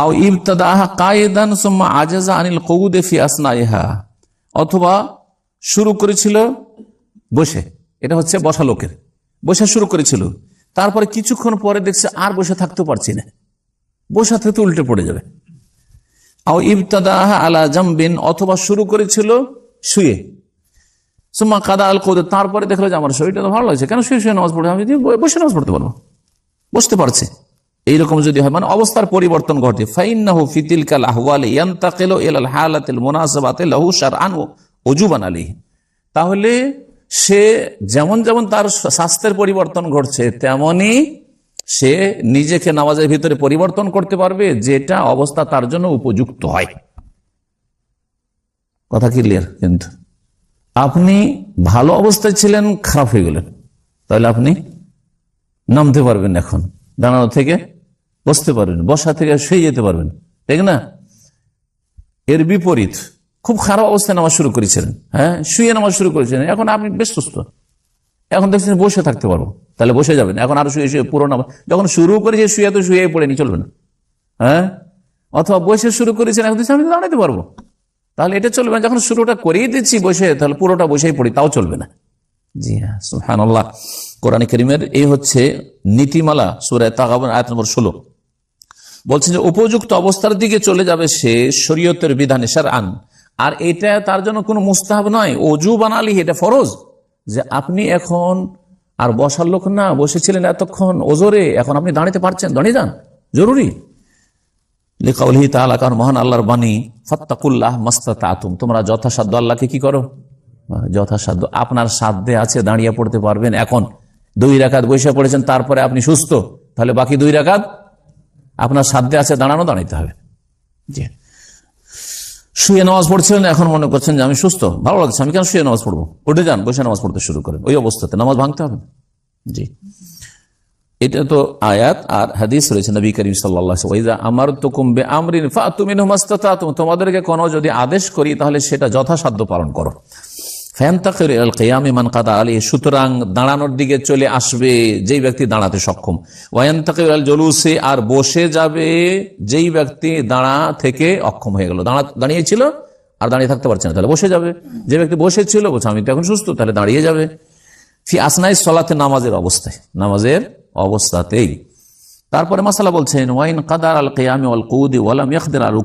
আও ইবতাদাহা কায়েদান সুম্মা আজাজা আনিল কউদে ফি আসনাইহা। অথবা শুরু করেছিল বসে, এটা হচ্ছে বসা লোকের। বসে শুরু করেছিল, তারপরে কিছুক্ষণ পরে দেখছে আর বসে থাকতে পারছি না। বসা থেকে উল্টে পড়ে যাবে। আও ইবতাদাহা আলা জামবিন, অথবা শুরু করেছিল শুয়ে। সুম্মা কাদা আল কৌদে তারপরে দেখল যে আমার শরীরটা তো ভালো লাগছে, কেন শুয়ে শুয়ে নামাজ পড়তে আমি বসে নামাজ পড়তে পারব। বসতে পারছে। এইরকম যদি হয় মানে অবস্থার পরিবর্তন ঘটে। তাহলে সে যেমন যেমন তার স্বাস্থ্যের পরিবর্তন ঘটছে, তেমনি সে নিজেকে নামাজের ভিতরে পরিবর্তন করতে পারবে, যেটা অবস্থা তার জন্য উপযুক্ত হয়। কথা ক্লিয়ার কিন্তু? আপনি ভালো অবস্থায় ছিলেন, খারাপ হয়ে গেলেন। তাহলে আপনি নামতে পারবেন এখন। দাঁড়ানো থেকে বসতে পারবেন, বসা থেকে শুয়ে যেতে পারবেন, ঠিক না? এর বিপরীত, খুব খারাপ অবস্থায় নামাজ শুরু করেছিলেন হ্যাঁ? শুয়ে নামাজ শুরু করেছিলেন, এখন আপনি বেশ সুস্থ এখন দেখছেন বসে থাকতে পারব, তাহলে বসে যাবেন, এখন আরও শুয়ে শুয়ে পুরো নামাজ, যখন শুরু করেছে শুয়ে তো শুয়ে পড়েনি, চলবে না হ্যাঁ? অথবা বসে শুরু করেছেন, এখন আমি দাঁড়াতে পারব, তাহলে এটা চলবে না, যখন শুরুটা করিয়ে দিচ্ছি বসে, তাহলে পুরোটা বসেই পড়ি, তাও চলবে না। জি হ্যাঁ সুহান আল্লাহ কোরআন করিমের এই হচ্ছে নীতিমালা সুরায় তাগাবন আয়াত নম্বর ষোলো। বলছেন যে উপযুক্ত অবস্থার দিকে চলে যাবে সে শরীয়তের বিধানে সার আন আর এটা তার জন্য কোনো মুস্তাহাব নয়। অজু বানালি, এটা ফরজ। যে আপনি এখন আর বসার লোক না, বসেছিলেন এতক্ষণ ওজোরে, এখন আপনি দাঁড়াতে পারছেন, দাঁড়িয়ে যান। জরুরি। লিকাউলহি তাআলা কারণ মহান আল্লাহর বাণী, ফাত্তাকুল্লাহ মাস্তাতাতুম। তোমরা যথাসাধ্য আল্লাহকে কি করো? যথাসাধ্য। আপনার সাধ্যে আছে, দাঁড়িয়ে পড়তে পারবেন এখন। দুই রাকাত বসে পড়েছেন, তারপরে আপনি সুস্থ। তাহলে বাকি দুই রাকাত আপনার সাধ্যে আছে দাঁড়ানো, দাঁড়াইতে হবে। জি। শুয়ে নামাজ পড়ছিলেন এখন মনে করছেন যে আমি সুস্থ। ভালো লাগছে, আমি কেন শুয়ে নামাজ পড়ব? উঠে যান, বসে নামাজ পড়তে শুরু করেন। ওই অবস্থাতে নামাজ ভাঙতে হবে। জি। এটা তো আয়াত আর হাদিস রয়েছে নবী করিম সাল্লাহ আমার তো কুম্বে আমরিন ফাতুমিন তোমাদেরকে কোনো যদি আদেশ করি, তাহলে সেটা যথাসাধ্য পালন করো। ফ্যান্তাকের আল কাদা আলী সুতরাং দাঁড়ানোর দিকে চলে আসবে যেই ব্যক্তি দাঁড়াতে সক্ষম। আল আর বসে যাবে যেই ব্যক্তি দাঁড়া থেকে অক্ষম হয়ে দাঁড়া দাঁড়িয়েছিল আর দাঁড়িয়ে থাকতে পারছে না, তাহলে বসে যাবে। যে ব্যক্তি বসেছিল, বলছে, আমি তো এখন সুস্থ, তাহলে দাঁড়িয়ে যাবে। ফি আসনাই সলাতে নামাজের অবস্থায়, নামাজের অবস্থাতেই। তারপরে মাসালা বলছেন, ওয়াইন কাদার আল কেয়ামি ওয়াল কৌদি ওয়ালাম আল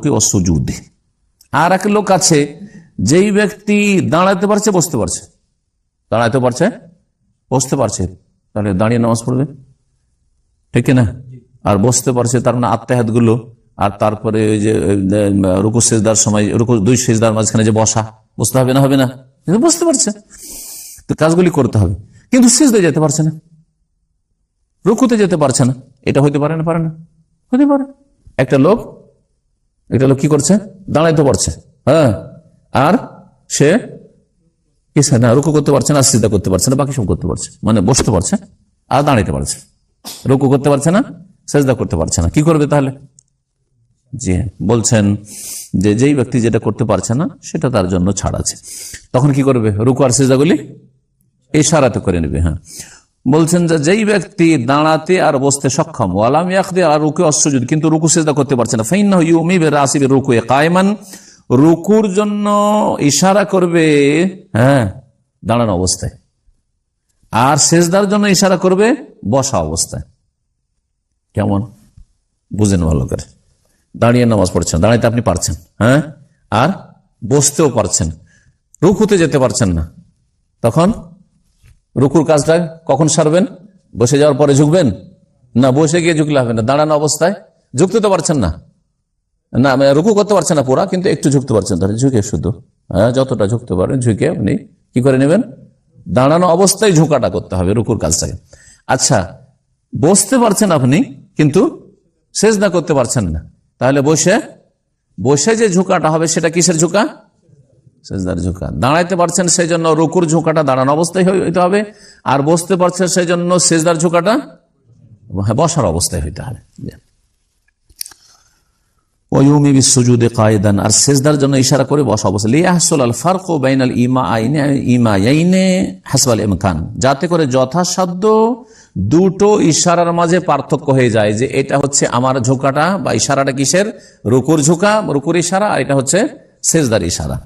আর এক লোক আছে যেই ব্যক্তি দাঁড়াতে পারছে, বসতে পারছে। দাঁড়াতে পারছে? বসতে পারছে। তাহলে দাঁড়িয়ে নামাজ পড়বে। ঠিক না আর বসতে পারছে, তার মানে আত্মাহাতগুলো আর তারপরে ওই যে রুকু সেজদার সময়, রুকু দুই সেজদার মাঝখানে যে বসা, বসতে হবে না হবে না? কিন্তু বসতে পারছে। তো কাজগুলি করতে হবে। কিন্তু সেজদে যেতে পারছে না। রুকুতে যেতে পারছে না। এটা হইতে পারে না পারে না? হতে পারে। একটা লোক একটা লোক কি করছে? দাঁড়াইতে পারছে। হ্যাঁ? আর সে না, রুকু করতে পারছে না সিদ্ধা করতে পারছে না, বাকি সব করতে পারছে মানে বসতে পারছে আর দাঁড়াইতে পারছে। রুকু করতে পারছে না, সেজদা করতে পারছে না। কি করবে তাহলে? জি বলছেন যে যেই ব্যক্তি যেটা করতে পারছে না, সেটা তার জন্য ছাড় আছে। তখন কি করবে? রুকু আর সেজদাগুলি ইশারাতে করে নেবে হ্যাঁ। বলছেন যে যেই ব্যক্তি দাঁড়াতে আর বসতে সক্ষম, ওয়ালাম আর রুকু অসুজুদ কিন্তু রুকু সেজদা করতে পারছে না। ফাইন ইউমি রাসিবে রুকু কায়মান রুকুর জন্য ইশারা করবে হ্যাঁ দাঁড়ানো অবস্থায়। আর শেষদার জন্য ইশারা করবে, বসা অবস্থায়। কেমন? বুঝেন ভালো করে। দাঁড়িয়ে নামাজ পড়ছেন, দাঁড়াইতে আপনি পারছেন হ্যাঁ? আর বসতেও পারছেন, রুকুতে যেতে পারছেন না। তখন রুকুর কাজটা কখন সারবেন? বসে যাওয়ার পরে ঝুঁকবেন? না, বসে গিয়ে ঝুঁকলে হবে না, দাঁড়ানো অবস্থায়। ঝুঁকতে তো পারছেন না। না মানে রুকু করতে পারছেন না পুরা, কিন্তু একটু ঝুঁকতে পারছেন তাহলে ঝুঁকে শুধু। হ্যাঁ যতটা ঝুঁকতে পারেন, ঝুঁকে আপনি কি করে নেবেন? দাঁড়ানো অবস্থায় ঝুঁকাটা করতে হবে রুকুর কাজটাকে। আচ্ছা বসতে পারছেন আপনি, কিন্তু শেষ না করতে পারছেন না। তাহলে বসে বসে যে ঝুঁকাটা হবে, সেটা কিসের ঝুঁকা? সেজদার ঝুঁকা। দাঁড়াইতে পারছেন সেই জন্য রুকুর ঝুঁকাটা দাঁড়ানো অবস্থায় হইতে হবে। আর বসতে পারছেন সেই জন্য সেজদার ঝুঁকাটা বসার অবস্থায় হইতে হবে। ওয়ুমি বিশ্বজুদে কায়দান আর সেজদার জন্য ইশারা করে বসা অবস্থা। লিয়াহসুল আল ফারক বাইনাল ইমা আইনে ইমা ইয়াইনে হাসবাল ইমকান যাতে করে যথাসাধ্য দুটো ইশারার মাঝে পার্থক্য হয়ে যায় যে এটা হচ্ছে আমার ঝোঁকাটা বা ইশারাটা কিসের? রুকুর ঝোঁকা, রুকুর ইশারা, আর এটা হচ্ছে সেজদার ইশারা।